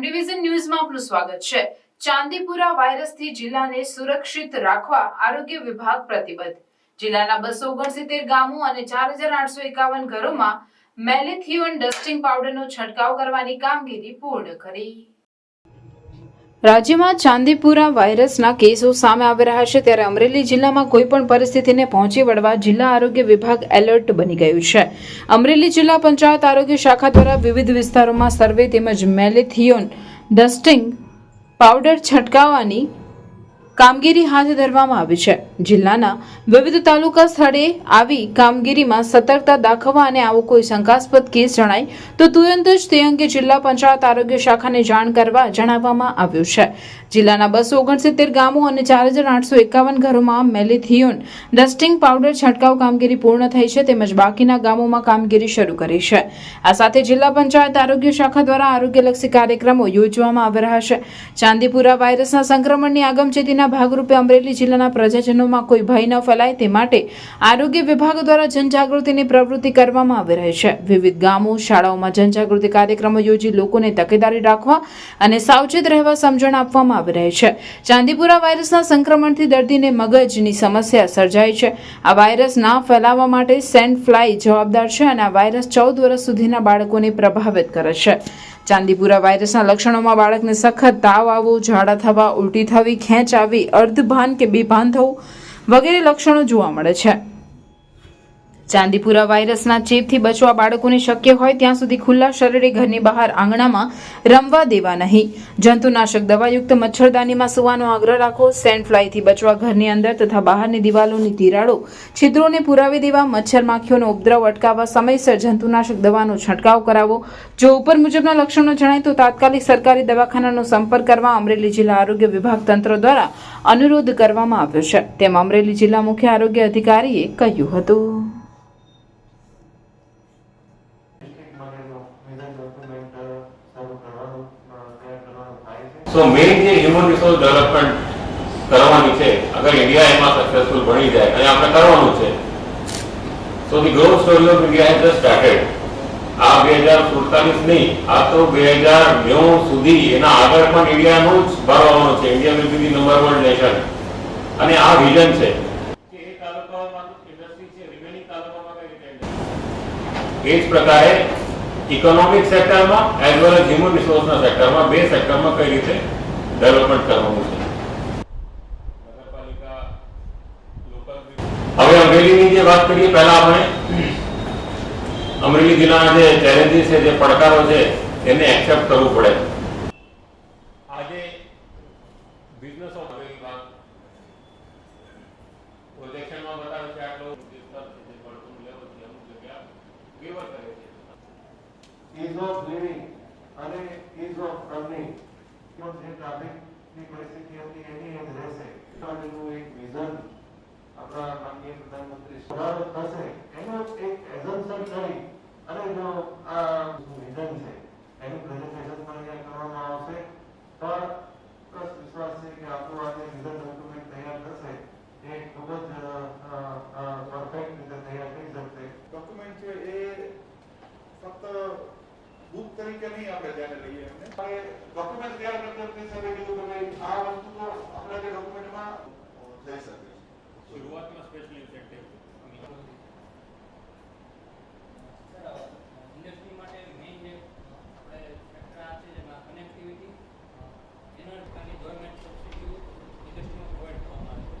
Division ન્યૂઝમાં આપનું સ્વાગત છે. ચાંદીપુરા વાયરસથી જિલ્લાને સુરક્ષિત રાખવા આરોગ્ય વિભાગ પ્રતિબદ્ધ. જિલ્લાના બસો ઓગણસિત્તેર ગામો અને ચાર હજાર આઠસો એકાવન ઘરોમાં મેલેથિયોન ડસ્ટિંગ પાવડરનો છંટકાવ કરવાની કામગીરી પૂર્ણ કરી. રાજ્યમાં ચાંદીપુરા વાયરસના કેસો સામે આવી રહ્યા છે ત્યારે અમરેલી જિલ્લામાં કોઈ પણ પરિસ્થિતિને પહોંચી વળવા જિલ્લા આરોગ્ય વિભાગ એલર્ટ બની ગયું છે. અમરેલી જિલ્લા પંચાયત આરોગ્ય શાખા દ્વારા વિવિધ વિસ્તારોમાં સર્વે તેમજ મેલેથિયોન ડસ્ટિંગ પાવડર છંટકાવવાની કામગીરી હાથ ધરવામાં આવી છે. જિલ્લાના વિવિધ તાલુકા સ્થળે આવી કામગીરીમાં સતર્કતા દાખવવા અને આવો કોઈ શંકાસ્પદ કેસ જણાય તો તુરંત જ તે અંગે જિલ્લા પંચાયત આરોગ્ય શાખાને જાણ કરવા જણાવવામાં આવ્યું છે. જિલ્લાના બસો ઓગણસિત્તેર ગામો અને ચાર હજાર આઠસો એકાવન ઘરોમાં મેલેથિયોન ડસ્ટિંગ પાવડર છંટકાવ કામગીરી પૂર્ણ થઈ છે તેમજ બાકીના ગામોમાં કામગીરી શરૂ કરી છે. આ સાથે જિલ્લા પંચાયત આરોગ્ય શાખા દ્વારા આરોગ્યલક્ષી કાર્યક્રમો યોજવામાં આવી રહ્યા છે. ચાંદીપુરા વાયરસના સંક્રમણની આગમચેતીના ભાગરૂપે અમરેલી જિલ્લાના પ્રજાજનોમાં કોઈ ભય ન ફેલાય તે માટે આરોગ્ય વિભાગ દ્વારા જનજાગૃતિની પ્રવૃત્તિ કરવામાં આવી રહી છે. વિવિધ ગામો, શાળાઓમાં જનજાગૃતિ કાર્યક્રમો યોજી લોકોને તકેદારી રાખવા અને સાવચેત રહેવા સમજણ આપવામાં આવી રહી છે. ચાંદીપુરા વાયરસના સંક્રમણથી દર્દીને મગજની સમસ્યા સર્જાય છે. આ વાયરસ ના ફેલાવવા માટે સેન્ટ ફ્લાય જવાબદાર છે અને આ વાયરસ ચૌદ વર્ષ સુધીના બાળકોને પ્રભાવિત કરે છે. ચાંદીપુરા વાયરસના લક્ષણોમાં બાળકને સખત તાવ આવવો, ઝાડા થવા, ઉલટી થવી, ખેંચ આવી, અર્ધભાન કે બેભાન થવું વગેરે લક્ષણો જોવા મળે છે. ચાંદીપુરા વાયરસના ચેપથી બચવા બાળકોને શક્ય હોય ત્યાં સુધી ખુલ્લા શરીરે ઘરની બહાર આંગણામાં રમવા દેવા નહીં. જંતુનાશક દવાયુક્ત મચ્છરદાનીમાં સુવાનો આગ્રહ રાખો. સેન્ડ ફ્લાયથી બચવા ઘરની અંદર તથા બહારની દિવાલોની તિરાડો છિદ્રોને પુરાવી દેવા, મચ્છર માખીઓનો ઉપદ્રવ અટકાવવા, સમયસર જંતુનાશક દવાનો છંટકાવ કરાવવો જો ઉપર મુજબના લક્ષણો જણાય તો તાત્કાલિક સરકારી દવાખાનાનો સંપર્ક કરવા અમરેલી જિલ્લા આરોગ્ય વિભાગ તંત્ર દ્વારા અનુરોધ કરવામાં આવ્યો છે. તેમ અમરેલી જિલ્લા મુખ્ય આરોગ્ય અધિકારીએ કહ્યું હતું. સો મેઇન જે હ્યુમન રિસોર્સ ડેવલપમેન્ટ કરવાની છે, અગર ઇન્ડિયા એમાં સક્સેસફુલ બની જાય, અને આપણે કરવાનું છે. So the growth story of India has started આ બે હજાર સુડતાલીસ નહીં, આ તો બે હજાર નેવું સુધી એના આગળ પણ ઇન્ડિયાનું જ ભાર આવવાનો છે India will be number one nation અને આ વિઝન છે. એ જ પ્રકારે ઇકોનોમિક સેક્ટરમાં એઝ વેલ એઝ હ્યુમન રિસોર્સના સેક્ટરમાં બે સેક્ટરમાં કઈ રીતે ડેવલપમેન્ટ કરવાનું છે? હવે અમરેલીની જે વાત કરીએ, પહેલા આપણે અમરેલી જિલ્લાના જે ચેલેન્જીસ છે, જે પડકારો છે, એને એક્સેપ્ટ કરવું પડે. આજે બતાવે છે, આટલો વિસ્તાર છે જે પડતું લેવલ છે અમુક જગ્યા ફેવર કરે છે ઇઝ ઓફ લિવિંગ અને ઇઝ ઓફ અર્નિંગ જે ટ્રાફિકની પરિસ્થિતિ હતી એની એમ રહેશે. એનું એક વિઝન આપણા માનનીય પ્રધાનમંત્રી સુધારો થશે. એનો એક એઝમ્પશન કરી અને જો આ વિઝન છે એનું પ્રેઝન્ટેશન પણ અહીંયા કરવામાં આવશે પણ ચોક્કસ વિશ્વાસ છે કે આપણું આ જે વિઝન ડોક્યુમેન્ટ તૈયાર થશે એ ખૂબ જ પરફેક્ટ રીતે તૈયાર થઈ શકશે ડોક્યુમેન્ટ છે એ ફક્ત બુક તરીકે નહીં આપણે ધ્યાને લઈએ એમને. ડોક્યુમેન્ટ તૈયાર કરતા વખતે સાહેબે કીધું કે આ વસ્તુ તો આપણા જે ડોક્યુમેન્ટમાં થઈ શકે શરૂઆતમાં સ્પેશિયલ ઇન્સેન્ટિવ